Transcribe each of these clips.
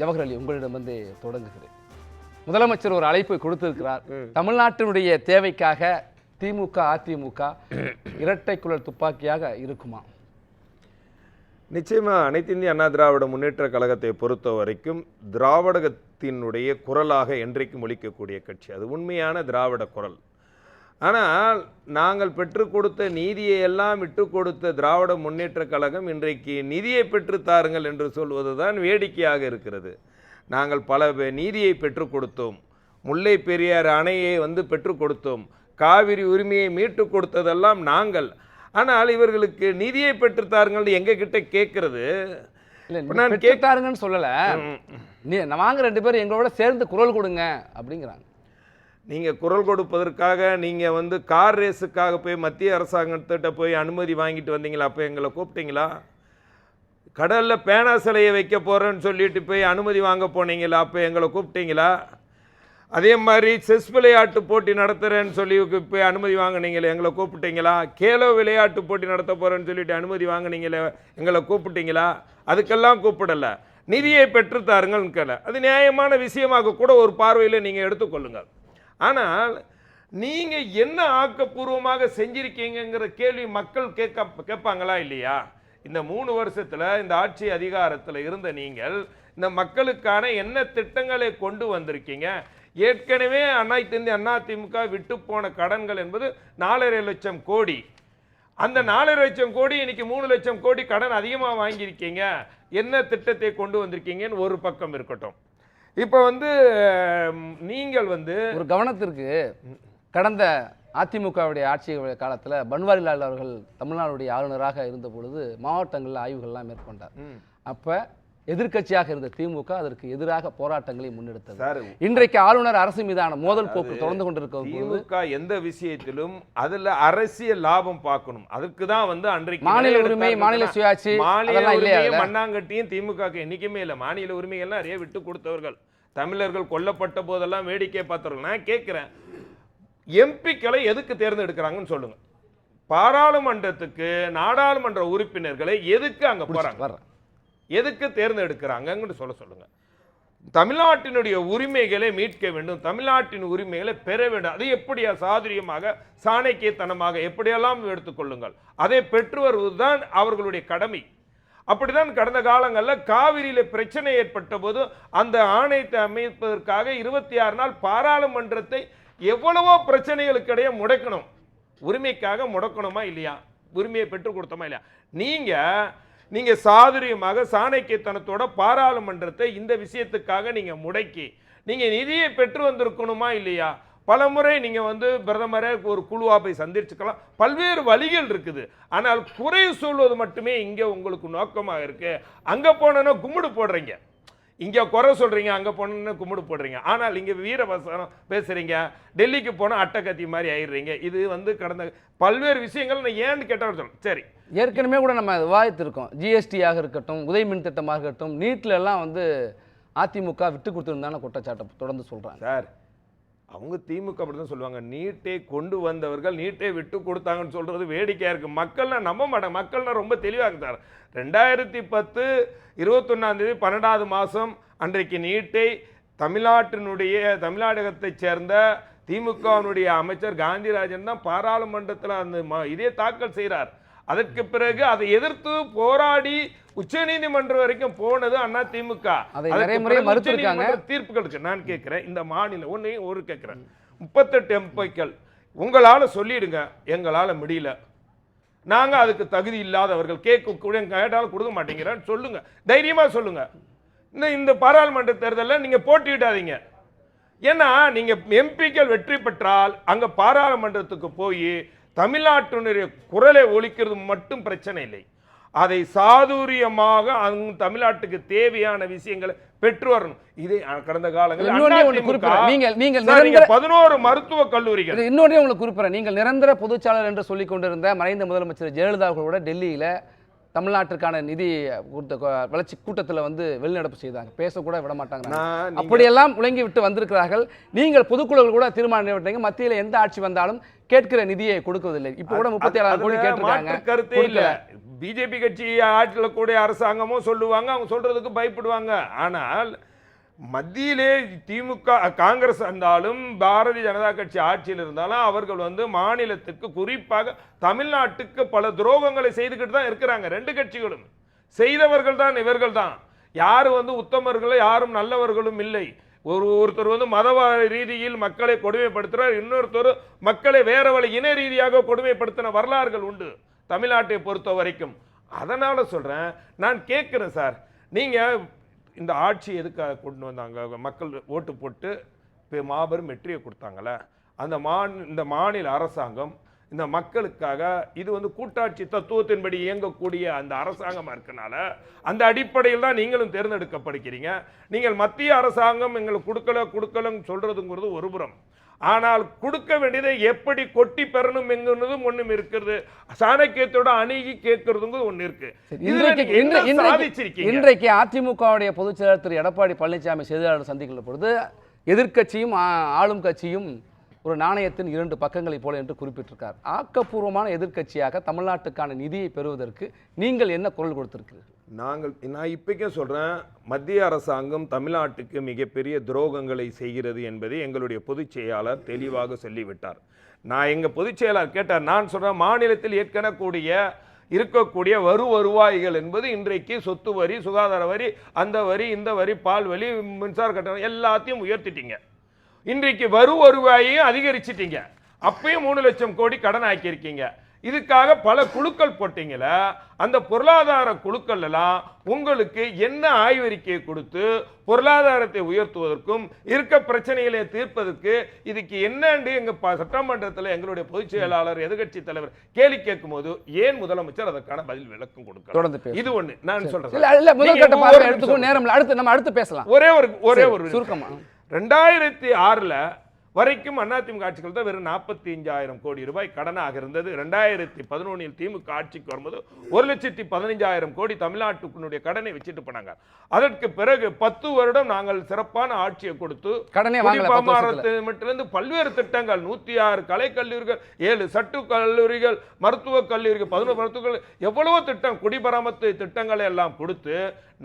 ஜவஹர் அலி உங்களிடம் வந்து தொடங்குகிறேன். முதலமைச்சர் ஒரு அழைப்பை கொடுத்திருக்கிறார். தமிழ்நாட்டினுடைய தேவைக்காக திமுக அதிமுக இரட்டை குழல் துப்பாக்கியாக இருக்குமா? நிச்சயமா அனைத்து இந்திய அண்ணா திராவிட முன்னேற்ற கழகத்தை பொறுத்த வரைக்கும் திராவிடத்தினுடைய குரலாக என்றைக்கும் ஒலிக்கக்கூடிய கட்சி. அது உண்மையான திராவிட குரல். ஆனால் நாங்கள் பெற்றுக் கொடுத்த நீதியை எல்லாம் விட்டு கொடுத்த திராவிட முன்னேற்ற கழகம் இன்றைக்கு நிதியை பெற்றுத் தாருங்கள் என்று சொல்வதுதான் வேடிக்கையாக இருக்கிறது. நாங்கள் பல நீதியை பெற்றுக் கொடுத்தோம். முல்லை பெரியார் அணையை வந்து பெற்றுக் கொடுத்தோம். காவிரி உரிமையை மீட்டு கொடுத்ததெல்லாம் நாங்கள். ஆனால் இவர்களுக்கு நிதியை பெற்றுத் தாருங்கள் எங்க கிட்ட கேட்கறது? நான் கேட்டாருங்கன்னு சொல்லல. நீ வாங்க ரெண்டு பேரும் எங்களோட சேர்ந்து குரல் கொடுங்க அப்படிங்கிறாங்க. நீங்கள் குரல் கொடுப்பதற்காக நீங்கள் வந்து கார் ரேஸுக்காக போய் மத்திய அரசாங்கத்திட்ட போய் அனுமதி வாங்கிட்டு வந்தீங்களா? அப்போ எங்களை கூப்பிட்டீங்களா? கடலில் பேனா சிலையை வைக்க போகிறேன்னு சொல்லிட்டு போய் அனுமதி வாங்க போனீங்களா? அப்போ எங்களை கூப்பிட்டீங்களா? அதே மாதிரி செஸ் விளையாட்டு போட்டி நடத்துகிறேன்னு சொல்லி போய் அனுமதி வாங்கினீங்களே எங்களை கூப்பிட்டீங்களா? கேலோ விளையாட்டு போட்டி நடத்த போகிறேன்னு சொல்லிட்டு அனுமதி வாங்கினீங்களே எங்களை கூப்பிட்டீங்களா? அதுக்கெல்லாம் கூப்பிடலை. நிதியை பெற்றுத்தாருங்கன்னு கேள. அது நியாயமான விஷயமாக கூட ஒரு பார்வையில் நீங்கள் எடுத்துக்கொள்ளுங்கள். ஆனால் நீங்கள் என்ன ஆக்கப்பூர்வமாக செஞ்சிருக்கீங்கிற கேள்வி மக்கள் கேட்க கேட்பாங்களா இல்லையா? இந்த மூணு வருஷத்தில் இந்த ஆட்சி அதிகாரத்தில் இருந்த நீங்கள் இந்த மக்களுக்கான என்ன திட்டங்களை கொண்டு வந்திருக்கீங்க? ஏற்கனவே அனைத்து இந்திய அண்ணா திமுக விட்டு போன கடன்கள் என்பது நாலரை லட்சம் கோடி. அந்த நாலரை லட்சம் கோடி இன்னைக்கு மூணு லட்சம் கோடி கடன் அதிகமாக வாங்கியிருக்கீங்க. என்ன திட்டத்தை கொண்டு வந்திருக்கீங்கன்னு ஒரு பக்கம் இருக்கட்டும். இப்போ வந்து நீங்கள் வந்து ஒரு கவனத்திற்கு கடந்த அதிமுகவுடைய ஆட்சி காலத்துல பன்வாரிலால் அவர்கள் தமிழ்நாடுடைய ஆளுநராக இருந்த பொழுது மாவட்டங்களில் ஆய்வுகள்லாம் மேற்கொண்டார். அப்ப எதிர்க்கட்சியாக இருந்த திமுக அதற்கு எதிராக போராட்டங்களை முன்னெடுத்தது. இன்றைக்கு ஆளுநர் அரசு மீதான மோதல் போக்கு தொடர்ந்து கொண்டிருக்கும் திமுக எந்த விஷயத்திலும் அதுல அரசியல் லாபம் பார்க்கணும். அதுக்கு தான் வந்து அன்றைக்கு மாநில உரிமை மாநில. சுயாட்சி? மண்ணாங்கட்டியும் திமுக என்னைக்குமே இல்லை. மாநில உரிமைகள்லாம் நிறைய விட்டு கொடுத்தவர்கள். தமிழர்கள் கொல்லப்பட்ட போதெல்லாம் வேடிக்கை பார்த்தவர்கள். நான் கேட்கிறேன் எம்பிக்களை எதுக்கு தேர்ந்தெடுக்கிறாங்கன்னு சொல்லுங்க. பாராளுமன்றத்துக்கு நாடாளுமன்ற உறுப்பினர்களை எதுக்கு அங்க போறாங்க? எதுக்கு தேர்ந்தெடுக்கிறாங்கன்னு சொல்ல சொல்லுங்க. தமிழ்நாட்டினுடைய உரிமைகளை மீட்க வேண்டும் தமிழ்நாட்டின் உரிமைகளை பெற வேண்டும். அது எப்படியா சாதுரியமாக சாணக்கியத்தனமாக எப்படியெல்லாம் எடுத்துக்கொள்ளுங்கள் அதை பெற்று வருவதுதான் அவர்களுடைய கடமை. அப்படிதான் கடந்த காலங்களில் காவிரியில் பிரச்சனை ஏற்பட்ட போது அந்த ஆணையத்தை அமைப்பதற்காக இருபத்தி ஆறு நாள் பாராளுமன்றத்தை எவ்வளவோ பிரச்சனைகளுக்கிடையே முடக்கணும். உரிமைக்காக முடக்கணுமா இல்லையா? உரிமையை பெற்றுக் கொடுத்தோமா இல்லையா? நீங்கள் நீங்கள் சாதுரியமாக சாணக்கியத்தனத்தோட பாராளுமன்றத்தை இந்த விஷயத்துக்காக நீங்கள் முடக்கி நீங்கள் நிதியை பெற்று வந்திருக்கணுமா இல்லையா? பல முறை நீங்கள் வந்து பிரதமரை ஒரு குழுவாக போய் சந்திச்சுக்கலாம். பல்வேறு வழிகள் இருக்குது. ஆனால் குறை சொல்வது மட்டுமே இங்கே உங்களுக்கு நோக்கமாக இருக்குது அங்கே போனோன்னா கும்பிடு போடுறீங்க. இங்க குறை சொல்றீங்க அங்க போனோன்னு கும்பிடு போடுறீங்க. ஆனால் இங்க வீரவசனம் பேசுறீங்க டெல்லிக்கு போனா அட்டகத்தி மாதிரி ஆயிடுறீங்க. இது வந்து கடந்த பல்வேறு விஷயங்கள் நான் ஏன்னு கேட்டவர் சரி. ஏற்கனவே கூட நம்ம விவாதித்திருக்கோம். ஜிஎஸ்டியாக இருக்கட்டும் உதய மின் திட்டமாக இருக்கட்டும் நீட்ல எல்லாம் வந்து அதிமுக விட்டு கொடுத்துருந்தான குற்றச்சாட்டை தொடர்ந்து சொல்றாங்க. சார் அவங்க திமுக அப்படி தான் சொல்லுவாங்க. நீட்டை கொண்டு வந்தவர்கள் நீட்டை விட்டு கொடுத்தாங்கன்னு சொல்கிறது வேடிக்கையாக இருக்குது மக்கள்னால் நம்ப மாட்டாங்க. மக்கள்னால் ரொம்ப தெளிவாக இருந்தார் ரெண்டாயிரத்தி பத்து இருபத்தொன்னாந்தேதி பன்னெண்டாவது மாதம் அன்றைக்கு நீட்டை தமிழ்நாட்டினுடைய தமிழ்நாடகத்தைச் சேர்ந்த திமுகவினுடைய அமைச்சர் காந்திராஜன் தான் பாராளுமன்றத்தில் அந்த இதே தாக்கல் செய்கிறார் அதற்கு பிறகு அதை எதிர்த்து போராடி உச்சநீதிமன்றம் வரைக்கும் போனது அண்ணா திமுக. தீர்ப்புகள் இருக்கு. நான் கேட்கிறேன் இந்த மாநிலம் ஒன்றையும் ஒரு கேட்கிறேன் முப்பத்தெட்டு எம்பிக்கள். உங்களால சொல்லிடுங்க. எங்களால முடியல. நாங்க அதுக்கு தகுதி இல்லாதவர்கள். கேட்க கூட கேட்டாலும் கொடுக்க மாட்டேங்கிறேன்னு சொல்லுங்க. தைரியமா சொல்லுங்க. இந்த இந்த பாராளுமன்ற தேர்தலில் நீங்க போட்டியிடாதீங்க. ஏன்னா நீங்க எம்பிக்கள் வெற்றி பெற்றால் அங்க பாராளுமன்றத்துக்கு போய் தமிழ்நாட்டினுடைய குரலை ஒலிக்கிறது மட்டும் பிரச்சனை இல்லை. அதை சாதுரியமாக அங்க தமிழ்நாட்டுக்கு தேவையான விஷயங்களை பெற்று வரணும். இதை கடந்த காலங்களில் பதினோரு மருத்துவ கல்லூரிகள். இது இன்னொன்றே உங்களுக்கு குறிப்பிட்றேன். நீங்கள் நிரந்தர பொதுச்சாளர் என்று சொல்லிக் கொண்டிருந்த மறைந்த முதலமைச்சர் ஜெயலலிதா கூட டெல்லியில தமிழ்நாட்டிற்கான நிதி கொடுத்த வளர்ச்சி கூட்டத்தில் வந்து வெளிநடப்பு செய்தாங்க. பேசக்கூட விட மாட்டாங்க அப்படியெல்லாம் முழங்கி விட்டு வந்திருக்கிறார்கள். நீங்கள் பொதுக்குழுவில் கூட தீர்மானம் நிறைவேற்றீங்க மத்தியில் எந்த ஆட்சி வந்தாலும் கேட்கிற நிதியை கொடுக்கவில்லை. இப்போ கூட முப்பத்தி ஏழாயிரம் கோடி கேட்டிருக்காங்க. பிஜேபி கட்சி ஆட்சியில் கூடிய அரசாங்கமும் சொல்லுவாங்க அவங்க சொல்கிறதுக்கு பயப்படுவாங்க. ஆனால் மத்தியிலே திமுக காங்கிரஸ் இருந்தாலும் பாரதிய ஜனதா கட்சி ஆட்சியில் இருந்தாலும் அவர்கள் வந்து மாநிலத்துக்கு குறிப்பாக தமிழ்நாட்டுக்கு பல துரோகங்களை செய்துக்கிட்டு தான் இருக்கிறாங்க. ரெண்டு கட்சிகளும். செய்தவர்கள் தான் இவர்கள் தான். யாரும் வந்து உத்தமர்களும் யாரும் நல்லவர்களும் இல்லை. ஒரு ஒருத்தர் வந்து மதவ ரீதியில் மக்களை கொடுமைப்படுத்துகிறார் இன்னொருத்தர் மக்களை வேற வழி இன ரீதியாக கொடுமைப்படுத்தின வரலாறுகள் உண்டு. தமிழ்நாட்டை பொறுத்த வரைக்கும். அதனால் சொல்கிறேன் நான் கேட்குறேன் சார் நீங்கள் இந்த ஆட்சி எதுக்காக கொண்டு வந்தாங்க? மக்கள் ஓட்டு போட்டு இப்போ மாபெரும் வெற்றியை கொடுத்தாங்களே. அந்த மாந் இந்த மாநில அரசாங்கம் இந்த மக்களுக்காக இது வந்து கூட்டாட்சி தத்துவத்தின்படி இயங்கக்கூடிய அந்த அரசாங்கமாக இருக்கனால அந்த அடிப்படையில் தான் நீங்களும் தேர்ந்தெடுக்கப்படுகிறீங்க. நீங்கள் மத்திய அரசாங்கம் எங்களுக்கு கொடுக்கல கொடுக்கலன்னு சொல்கிறதுங்கிறது ஒரு புறம். ஆனால் கொடுக்க வேண்டியதை எப்படி கொட்டி பெறணும் என்கிறதும் ஒண்ணும் இருக்கிறது சாணக்கியத்தோட அணுகி கேட்கறதுங்கிறது ஒண்ணு இருக்கு. இன்றைக்கு அதிமுகவுடைய பொதுச் செயலாளர் திரு எடப்பாடி பழனிசாமி செய்தியாளர் சந்திக்கிற பொழுது எதிர்க்கட்சியும் ஆ- ஆளும் கட்சியும் ஒரு நாணயத்தின் இரண்டு பக்கங்களைப் போல என்று குறிப்பிட்டிருக்கார். ஆக்கப்பூர்வமான எதிர்க்கட்சியாக தமிழ்நாட்டுக்கான நிதியை பெறுவதற்கு நீங்கள் என்ன குரல் கொடுத்திருக்கிறீர்கள்? நாங்கள் நான் இப்போக்கே சொல்கிறேன் மத்திய அரசாங்கம் தமிழ்நாட்டுக்கு மிகப்பெரிய துரோகங்களை செய்கிறது என்பதை எங்களுடைய பொதுச் செயலாளர் தெளிவாக சொல்லிவிட்டார். நான் எங்கள் பொதுச் செயலாளர் கேட்டார் நான் சொல்கிறேன் மாநிலத்தில் ஏற்கனக்கூடிய இருக்கக்கூடிய வரு வருவாய்கள் என்பது இன்றைக்கு சொத்து வரி சுகாதார வரி அந்த வரி இந்த வரி பால் வரி மின்சார கட்டணம் எல்லாத்தையும் உயர்த்திட்டீங்க. இன்றைக்கு வரு வருவாயையும் அதிகரிச்சிட்டீங்க. அப்பயும் மூணு லட்சம் கோடி கடன் ஆக்கியிருக்கீங்க. இதுக்காக பல குழுக்கள் போட்டீங்கள அந்த பொருளாதார குழுக்கள் எல்லாம் உங்களுக்கு என்ன ஆய்வறிக்கையை கொடுத்து பொருளாதாரத்தை உயர்த்துவதற்கும் இருக்க பிரச்சனைகளை தீர்ப்பதற்கு இதுக்கு என்னன்னு எங்க ப- சட்டமன்றத்தில் எங்களுடைய பொதுச் செயலாளர் எதிர்க்கட்சி தலைவர் கேள்வி கேட்கும்போது ஏன் முதலமைச்சர் அதற்கான பதில் விளக்கம் கொடுக்க தொடர்ந்து. இது ஒண்ணு நான் சொல்றேன் நேரம். அடுத்து நம்ம அடுத்து பேசலாம். ஒரே ஒரு ஒரே ஒரு சுருக்கமா. ரெண்டாயிரத்தி ஆறுல வரைக்கும் அதிமுக ஆட்சிகள் தான் வெறும் நாற்பத்தி அஞ்சாயிரம் கோடி ரூபாய் கடனாக இருந்தது. ரெண்டாயிரத்தி பதினொன்னில் திமுக ஆட்சிக்கு வரும்போது ஒரு லட்சத்தி பதினஞ்சாயிரம் கோடி தமிழ்நாட்டுக்குனுடைய கடனை வச்சுட்டு போனாங்க. அதற்கு பிறகு பத்து வருடம் நாங்கள் சிறப்பான ஆட்சியை கொடுத்து. குடிப்பாமரத்திலிருந்து பல்வேறு திட்டங்கள் நூத்தி ஆறு கலை கல்லூரிகள் ஏழு சட்டு கல்லூரிகள் மருத்துவக் கல்லூரிகள் பதினோரு மருத்துவ எவ்வளவோ திட்டம் குடிபராமத்து திட்டங்களை எல்லாம் கொடுத்து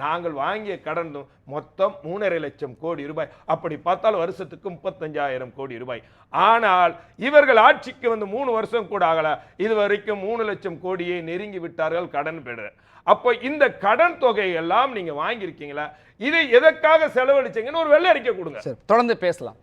நாங்கள் வாங்கிய கடன் மொத்தம் மூணரை லட்சம் கோடி ரூபாய். அப்படி பார்த்தால் வருஷத்துக்கு முப்பத்தஞ்சாயிரம் கோடி ரூபாய். ஆனால் இவர்கள் ஆட்சிக்கு வந்து மூணு வருஷம் கூட ஆகல. இது வரைக்கும் மூணு லட்சம் கோடியை நெருங்கி விட்டார்கள் கடன் பெற அப்போ இந்த கடன் தொகை எல்லாம் நீங்க வாங்கியிருக்கீங்களா? இதை எதற்காக செலவழிச்சீங்கன்னு ஒரு வெள்ளை அறிக்கை கொடுங்க. தொடர்ந்து பேசலாம்.